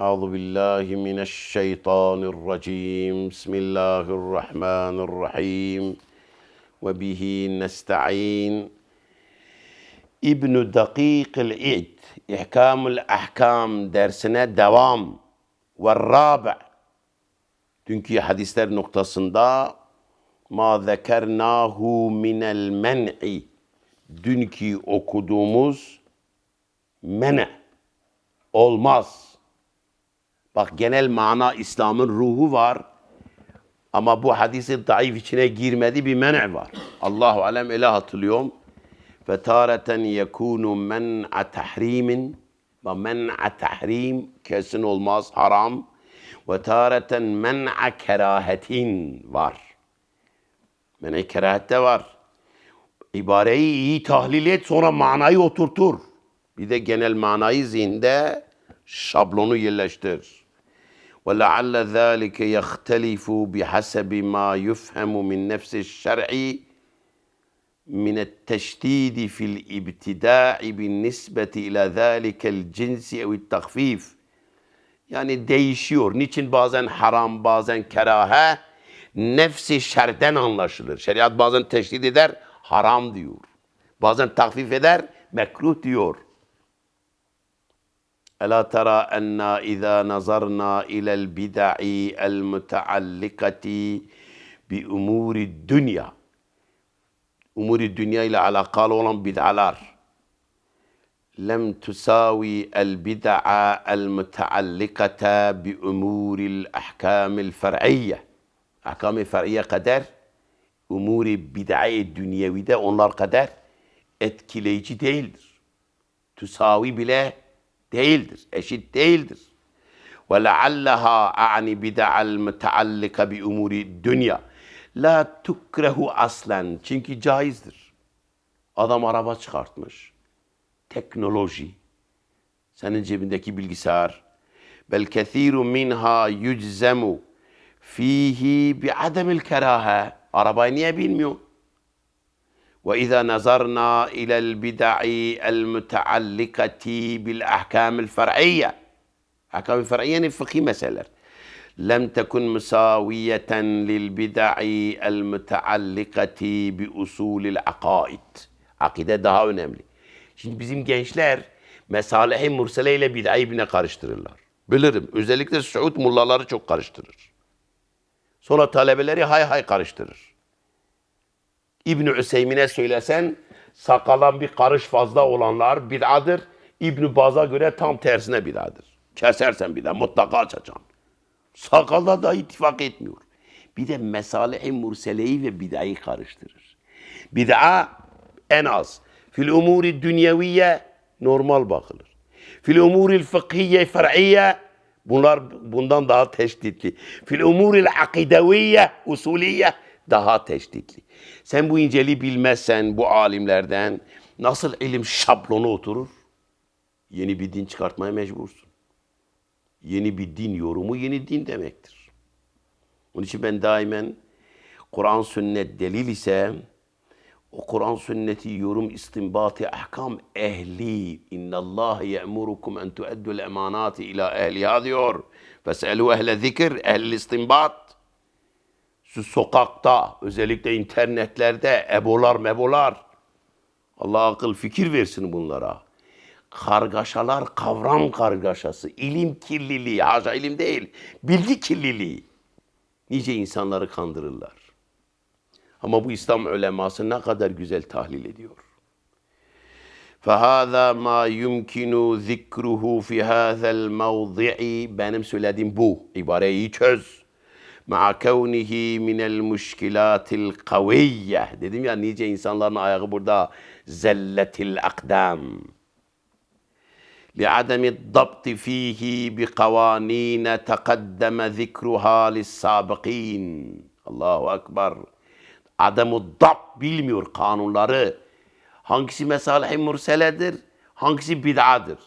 أعوذ بالله من الشيطان الرجيم بسم الله الرحمن الرحيم وبه نستعين İbn Dakik el-İd İhkamul Ahkam dersine devam ve rabi dünkü hadisler noktasında ma zekernahu minel men'i dünkü okuduğumuz mene olmaz. Bak genel mana İslam'ın ruhu var. Ama bu hadisi daif içine girmedi bir mene var. Allahu alem öyle hatırlıyorum. Ve tareten yekunu men'a tahrimin ve men'a tahrim kesin olmaz haram. Ve tareten men'a kerahetin var. Men'a kerahette var. İbareyi iyi tahlil et sonra manayı oturtur. Bir de genel manayı zihinde şablonu yerleştir. وَلَعَلَّ ذَٰلِكَ يَخْتَلِفُ بِحَسَبِ مَا يُفْهَمُ مِنْ نَفْسِ الشَّرْعِ من التشديد في الابتداع بالنسبة إلى ذلك الجنس أو التخفيف yani değişiyor. Niçin bazen haram, bazen kerahe? Nefsi şerden anlaşılır. Şeriat bazen teşdid eder, haram diyor. Bazen takfif eder, mekruh diyor. ألا ترى أن إذا نظرنا إلى البدع المتعلقة بأمور الدنيا أمور الدنيا ile قالوا لهم بدعالار لم تساوي البدع المتعلقة بأمور الأحكام الفرعية أحكام الفرعية قدر أمور bid'ai dünyevi de onlar قدر etkileyici değildir. Tüsavi bile değildir, eşit değildir. Ve lealleha a'ni bid'al mutallika bi umuri dünya. La tukrehu aslen. Çünkü caizdir. Adam araba çıkartmış. Teknoloji. Senin cebindeki bilgisayar. Bel kethiru minha yüczemu fihi bi ademil kerahe. Arabayı niye bilmiyor? وإذا نظرنا إلى البدع المتعلقة بالأحكام الفرعية أحكام الفرعية يعني فقهي مسألة لم تكن مساوية للبدع المتعلقة بأصول العقائد Akide daha önemli. Şimdi bizim gençler mesalehi mursele ile bid'ayı birbirine karıştırırlar. Bilirim. Özellikle Suud mullaları çok karıştırır. Sonra talebeleri hay hay karıştırır. İbn Üseymin'e söylesen sakalan bir karış fazla olanlar bid'adır. İbn Baz'a göre tam tersine bid'adır. Kesersen bir de mutlaka açacaksın. Sakalda da ittifak etmiyor. Bir de mesale-i murseleyi ve bid'ayı karıştırır. Bid'a en az. Fil umuri dünyeviye normal bakılır. Fil umuri fıkhiye fer'iyye bunlar bundan daha teşditli. Fil umuri akideviye usuliye daha teşditli. Sen bu inceliği bilmezsen bu alimlerden nasıl ilim şablonu oturur? Yeni bir din çıkartmaya mecbursun. Yeni bir din yorumu yeni din demektir. Onun için ben daimen Kur'an sünnet delil ise o Kur'an sünneti yorum istinbatı ahkam ehli. İnna Allah ye'murukum en tu'addul emanati ila ehliha diyor. Feselu ehle zikir, ehli istinbat. Şu sokakta, özellikle internetlerde ebolar mebolar. Allah akıl fikir versin bunlara. Kargaşalar kavram kargaşası, ilim kirliliği, haşa ilim değil, bilgi kirliliği. Nice insanları kandırırlar. Ama bu İslam uleması ne kadar güzel tahlil ediyor. فَهَذَا مَا يُمْكِنُ ذِكْرُهُ فِي هَذَا الْمَوْضِعِ Benim söylediğim bu. İbareyi çöz. مَعَ كَوْنِهِ مِنَ الْمُشْكِلَاتِ الْقَوِيَّةِ Dedim ya nice insanların ayağı burada zelletil akdam. لعدم الضبط فيه بقوانين تقدم ذكرها للسابقين Allahu Ekber. Adamı dap bilmiyor kanunları. Hangisi mesale-i murseledir, hangisi bid'adır.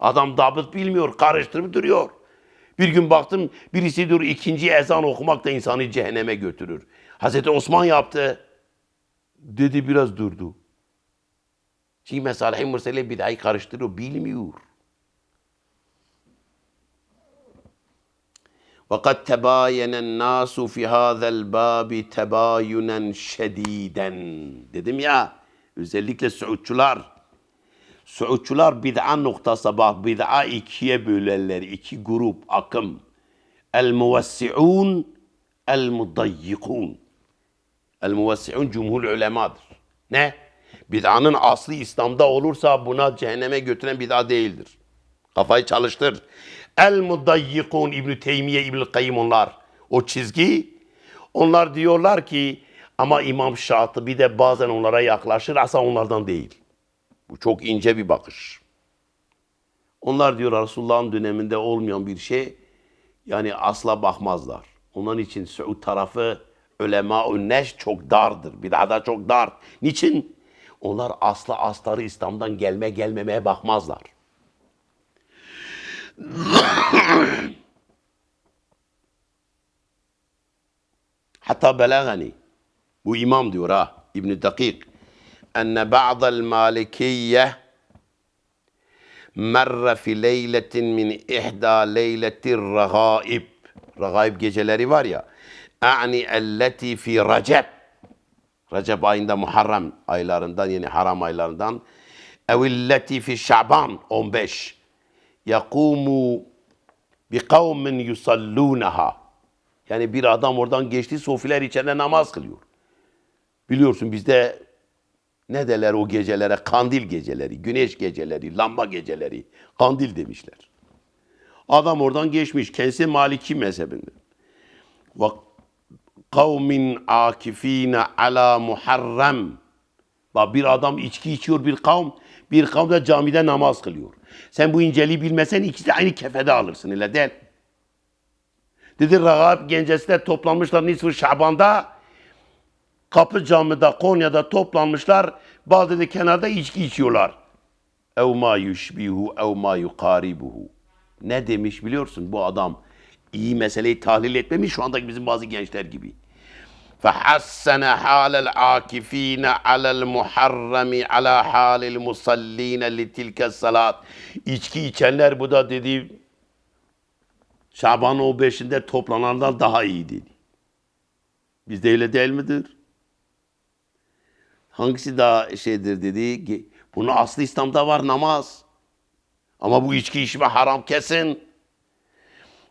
Adam dabıt bilmiyor, karıştırıp duruyor. Bir gün baktım birisi dur ikinci ezan okumak da insanı cehenneme götürür. Hazreti Osman yaptı. Dedi biraz durdu. Çünkü mesale-i mursele bid'ayı karıştırıyor, bilmiyor. وَقَدْ تَبَايَنَ النَّاسُ فِي هَذَا الْبَابِ تَبَايُنًا شَد۪يدًا Dedim ya, özellikle Suudçular. Suudçular bid'a noktası bak bid'a ikiye bölerler. iki grup, akım. El-muvessi'un, el-mudayyikun. El-muvessi'un cumhur ulemadır. Ne? Bid'anın aslı İslam'da olursa buna cehenneme götüren bid'a değildir. Kafayı çalıştır. El mudayyikun İbn Teymiye İbn Kayyim onlar. O çizgi onlar diyorlar ki ama İmam Şatıbi de bazen onlara yaklaşır aslında onlardan değil. Bu çok ince bir bakış. Onlar diyor Resulullah'ın döneminde olmayan bir şey yani asla bakmazlar. Onun için Suud tarafı ulema neş çok dardır. Bir daha da çok dar. Niçin? Onlar asla astarı İslam'dan gelme gelmemeye bakmazlar. Hatta belagani bu imam diyor ha İbn Dakik enne ba'dal malikiyye merre fi leyletin min ihda leyletir ragaib ragaib geceleri var ya a'ni elleti fi recep. Recep ayında Muharrem aylarından yani haram aylarından. Evilleti fi Şaban 15 yakumu bi kavmin yusallunaha. Yani bir adam oradan geçti sofiler içeride namaz kılıyor. Biliyorsun bizde ne derler o gecelere? Kandil geceleri, güneş geceleri, lamba geceleri. Kandil demişler. Adam oradan geçmiş. Kendisi Maliki mezhebinde. Ve kavmin akifine ala muharrem. Bak bir adam içki içiyor bir kavm, bir kavm da camide namaz kılıyor. Sen bu inceliği bilmesen ikisi de aynı kefede alırsın öyle değil. Dedi Ragab gencesi de toplanmışlar Nisf-ı Şaban'da. Kapı Cami'de Konya'da toplanmışlar. Bazı da kenarda içki içiyorlar. Ev ma yushbihu ev ma yukaribuhu. Ne demiş biliyorsun bu adam? iyi meseleyi tahlil etmemiş şu andaki bizim bazı gençler gibi. فحسن حال العاكفين على المحرم على حال المصلين لتلك الصلاة. İçki içenler bu da dedi Şaban o beşinde toplanandan daha iyi dedi. Bizde öyle değil midir? Hangisi daha şeydir dedi. Bunu aslı İslam'da var namaz. Ama bu içki içme haram kesin.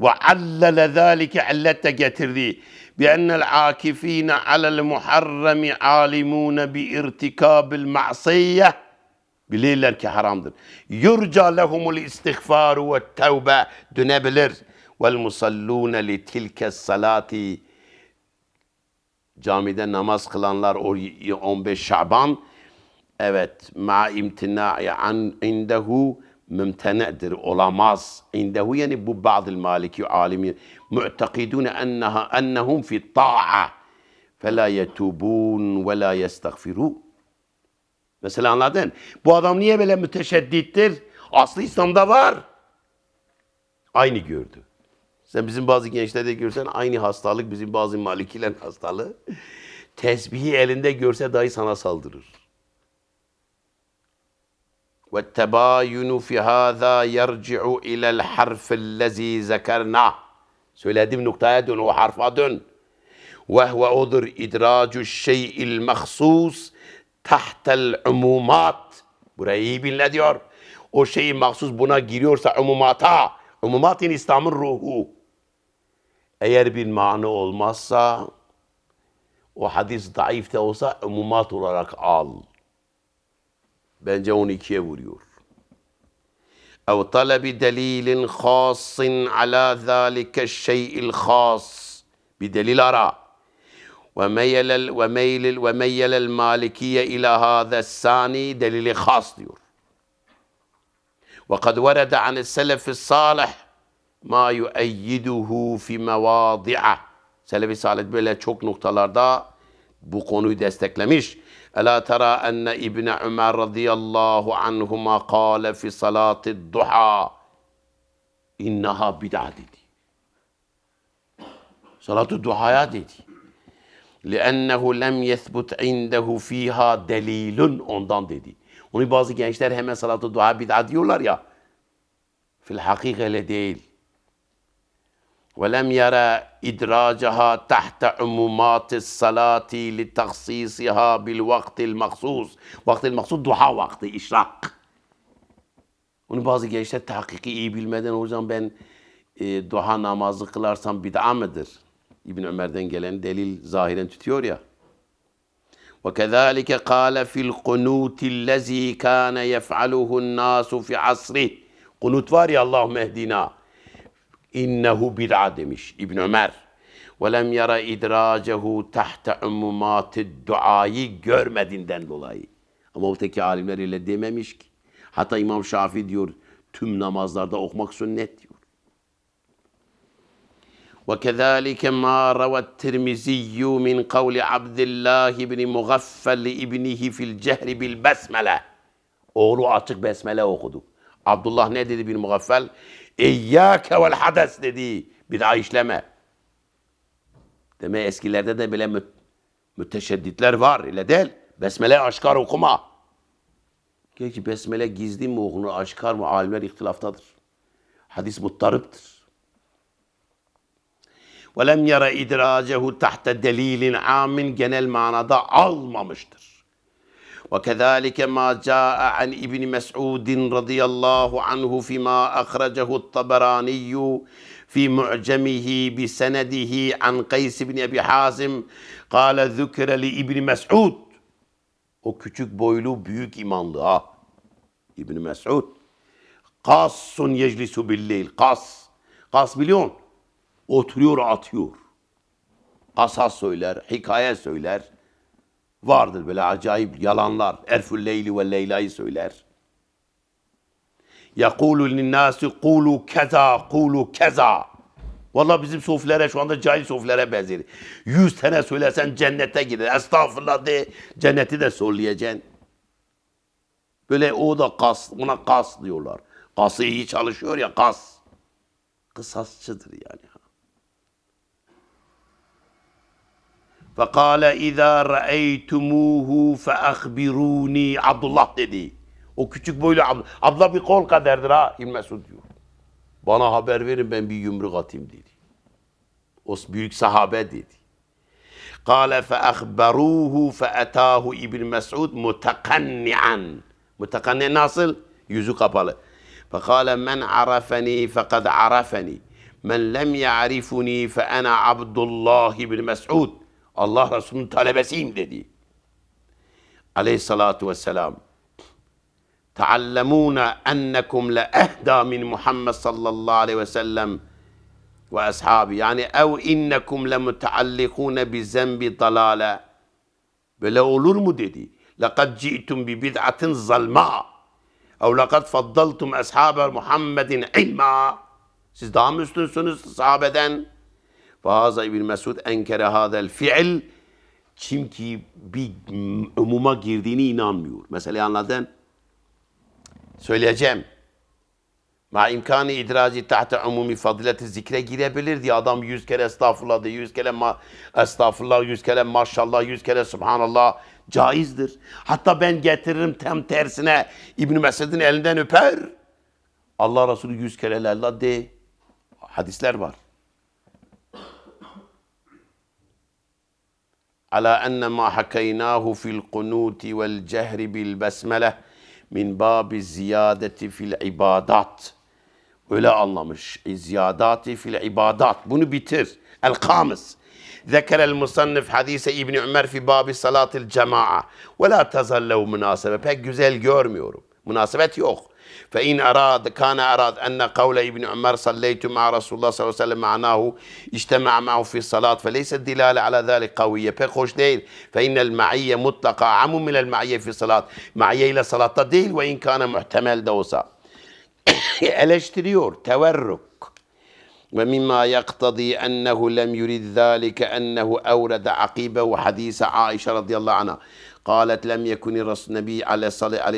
Ve allele zâlike illet de getirdi. بأن العاكفين على المحرم عالمون بارتكاب المعصية bilirler ki haramdır. Yurca lehumul istiğfaru ve tevbe dönebilir. Vel musallune li tilke salati camide namaz kılanlar o 15 Şaban evet ma imtina'i an indehu mümtenedir olamaz. İndehu yani bu bazı maliki alimin mu'takidune enneha ennehum fi ta'a fela yetubun ve la yestagfiru. Mesela anladın? Bu adam niye böyle müteşeddittir? Aslı İslam'da var. Aynı gördü. Sen bizim bazı gençlerde görsen aynı hastalık bizim bazı malikiler hastalığı. Tesbihi elinde görse dahi sana saldırır. Ve tebayunu fi hâzâ yerci'u ilel harfillezî zekernâh. Söylediğim noktaya dön, o harfa dön. Ve huve odur idracu şey'il mahsus tahtel umumat. Burayı iyi bilin diyor. O şeyi mahsus buna giriyorsa umumata. Umumatin İslam'ın ruhu. Eğer bir mani olmazsa o hadis zayıf de olsa umumat olarak al. Bence 12'ye vuruyor. Ev talebi delilin khassin ala zâlike şey'il khas. Bir delil ara. وميل وميل وميل المالكية إلى هذا الثاني دليل خاص diyor. وقد ورد عن السلف الصالح ما يؤيده في مواضع Selefi Salih böyle çok noktalarda bu konuyu desteklemiş. Ela tera enne İbni Ömer radıyallahu anhuma kâle fi salati duha innaha bid'a dedi. Salatı duhaya dedi. لِأَنَّهُ لَمْ يَثْبُتْ عِنْدَهُ ف۪يهَا delilun ondan dedi. Onu bazı gençler hemen salatı dua bid'a diyorlar ya. Fil hakik öyle değil. ولم يرى إدراجها تحت عمومات الصلاة لتخصيصها بالوقت المخصوص وقت المخصوص duha vakti, işrak. Onu bazı gençler tahkiki iyi bilmeden hocam ben e, duha namazı kılarsam bid'a mıdır? İbn Ömer'den gelen delil zahiren tutuyor ya. وكذلك قال في القنوت الذي كان يفعله الناس في عصره Kunut var ya Allahümme ehdina. İnnehu bid'a demiş İbn Ömer. Ve lem yara idracehu tahta umumati duayı görmediğinden dolayı. Ama öteki alimler ile dememiş ki. Hatta İmam Şafii diyor tüm namazlarda okumak sünnet diyor. وكذلك ما روى الترمذي من قول عبد الله بن مغفل لابنه في الجهر بالبسملة Oğlu açık besmele okudu. Abdullah ne dedi bin Mugaffel? İyyâke vel hades dedi. Bir daha işleme. Demek eskilerde de bile mü müteşedditler var. Öyle değil. Besmele aşkar okuma. Gerçi besmele gizli mi okunur, aşkar mı? Alimler ihtilaftadır. Hadis muttarıptır. وَلَمْ يَرَ اِدْرَاجَهُ تَحْتَ delilin amin genel manada almamıştır. وكذلك ما جاء عن ابن مسعود رضي الله عنه فيما أخرجه الطبراني في معجمه بسنده عن قيس بن أبي حازم قال ذكر لابن مسعود o küçük boylu büyük imanlı ha. İbn Mesud. Kassun yeclisu billeyl. Kas. Kas biliyorsun. Oturuyor atıyor. Kasas söyler, hikaye söyler. Vardır böyle acayip yalanlar. Erfül Leyli ve Leyla'yı söyler. Yakulu linnâsi kulu keza, kulu keza. Valla bizim sofilere şu anda cahil sofilere benzer. Yüz tane söylesen cennete gider. Estağfurullah de cenneti de söyleyeceksin. Böyle o da kas, ona kas diyorlar. Kası iyi çalışıyor ya kas. Kısasçıdır yani. Fekale izâ re'eytumuhu feahbirûni. Abdullah dedi. O küçük boylu Abdullah. Abdullah bir kol kadardır ha. İbn Mesud diyor. Bana haber verin ben bir yumruk atayım dedi. O büyük sahabe dedi. Kale feahberuhu feetahu İbn Mesud mutakanni'an. Mutakanni nasıl? Yüzü kapalı. Fekale men arafeni fekad arafeni. Men lem ya'rifuni fe ana Abdullah İbn Mesud. Allah Resulü'nün talebesiyim dedi. Aleyhissalatu vesselam. Taallemuna ennekum le ehda min Muhammed sallallahu aleyhi ve sellem ve ashabi. Yani ev innekum le muteallikune bi zembi dalale. Böyle olur mu dedi. Lekad ci'tum bi bid'atin zalma. Ev lekad faddaltum ashabe Muhammedin ilma. Siz daha mı üstünsünüz sahabeden? Fahaza İbn Mesud enkere hadel fiil. Kim ki bir umuma girdiğini inanmıyor. Meseleyi anladın? Söyleyeceğim. Ma imkanı idraci tahta umumi fadileti zikre girebilir diye adam yüz kere estağfurullah diye, yüz kere ma estağfurullah, yüz kere maşallah, yüz kere subhanallah caizdir. Hatta ben getiririm tem tersine İbn Mesud'un elinden öper. Allah Resulü yüz kere la de. Hadisler var. على أن ما حكيناه في القنوت والجهر بالبسملة من باب الزيادة في العبادات. ولا الله مش الزيادات في العبادات. بنو بيتر الخامس ذكر المصنف حديث ابن عمر في باب صلاة الجماعة. ولا تظل له مناسبة. pek güzel görmüyorum مناسبة يوخ. فإن أراد كان أراد أن قول ابن عمر صليت مع رسول الله صلى الله عليه وسلم معناه اجتمع معه في الصلاة فليس الدلالة على ذلك قوية. hoş değil فإن المعية مطلقة عم من المعية في الصلاة. معية değil ve in kana muhtemel de olsa eleştiriyor teverruk ومما يقتضي أنه لم يرد ذلك أنه أورد عقيبة حديث عائشة رضي الله عنها. قالت لم يكن النبي عليه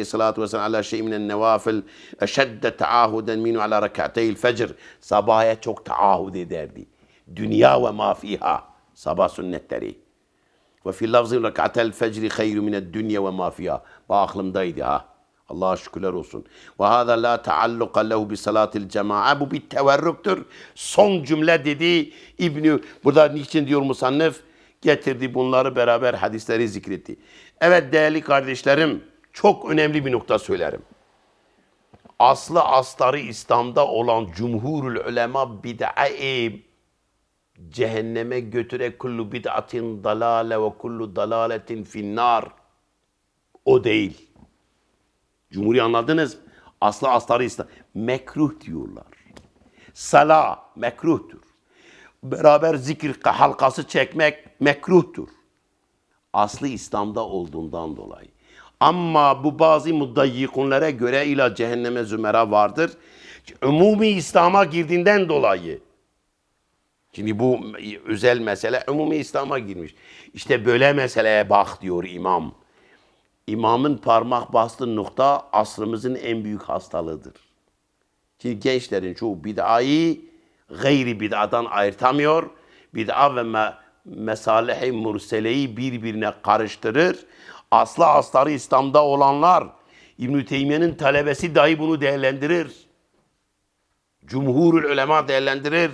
الصلاة والسلام على شيء من النوافل أشد تعاهدا منه على ركعتي الفجر sabahya çok taahhüd ederdi. Dünya ve ma fiha. Sabah sünnetleri. Ve fi lafzı rekatel fecri hayru mined dünya ve ma fiha. Bu aklımdaydı ha. Allah'a şükürler olsun. Ve hâzâ lâ tealluka lehu bi salatil cema'a. Bu bir teverrüktür. Son cümle dedi İbni. Burada niçin diyor musannif? Getirdi bunları beraber hadisleri zikretti. Evet değerli kardeşlerim çok önemli bir nokta söylerim. Aslı astarı İslam'da olan cumhurul ulema bid'a'e cehenneme götüre kullu bid'atin dalale ve kullu dalaletin finnar. O değil. Cumhuri anladınız mı? Aslı astarı İslam. Mekruh diyorlar. Sala mekruhtur. Beraber zikir halkası çekmek mekruhtur. Aslı İslam'da olduğundan dolayı. Ama bu bazı mudayyikunlara göre ila cehenneme zümera vardır. Umumi İslam'a girdiğinden dolayı. Şimdi bu özel mesele umumi İslam'a girmiş. İşte böyle meseleye bak diyor imam. İmamın parmak bastığı nokta asrımızın en büyük hastalığıdır. Çünkü gençlerin çoğu bid'ayı gayri bid'adan ayırtamıyor. Bid'a ve mesalih-i murseleyi birbirine karıştırır. Aslı astarı İslam'da olanlar İbn-i Teymiye'nin talebesi dahi bunu değerlendirir. Cumhurul ulema değerlendirir.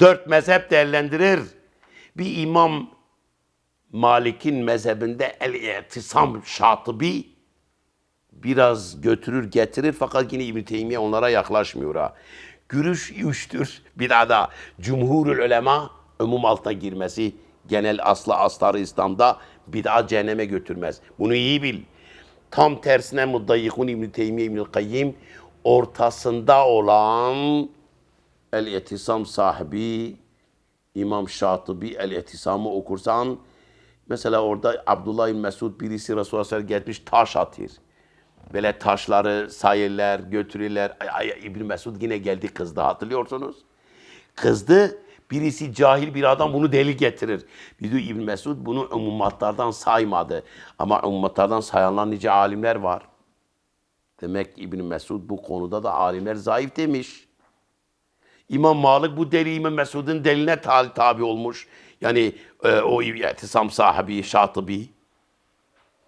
Dört mezhep değerlendirir. Bir imam Malik'in mezhebinde el-i'tisam şatıbi biraz götürür getirir fakat yine İbn Teymiye onlara yaklaşmıyor ha. Görüş üçtür. Bir daha da cumhurul ulema umum altına girmesi genel asla astarı İslam'da bid'a cehenneme götürmez. Bunu iyi bil. Tam tersine Muddayikun İbn Teymiye İbn Kayyim ortasında olan el-itisam sahibi İmam Şatıbi el-itisamı okursan mesela orada Abdullah İbn Mesud birisi Resulullah sallallahu gelmiş taş atır. Böyle taşları sayırlar, götürürler. İbn Mesud yine geldi kızdı hatırlıyorsunuz. Kızdı. Birisi cahil bir adam bunu delil getirir. Bir diyor İbn Mesud bunu umumatlardan saymadı. Ama umumatlardan sayanlar nice alimler var. Demek İbn Mesud bu konuda da alimler zayıf demiş. İmam Malik bu deli İmam Mesud'un deline tabi, olmuş. Yani e, o itisam sahibi, şatıbi.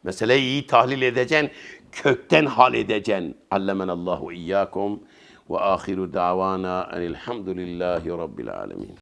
Meseleyi iyi tahlil edeceksin, kökten hal edeceksin. Allemenallahu iyyakum ve ahiru davana enilhamdülillahi rabbil alemin.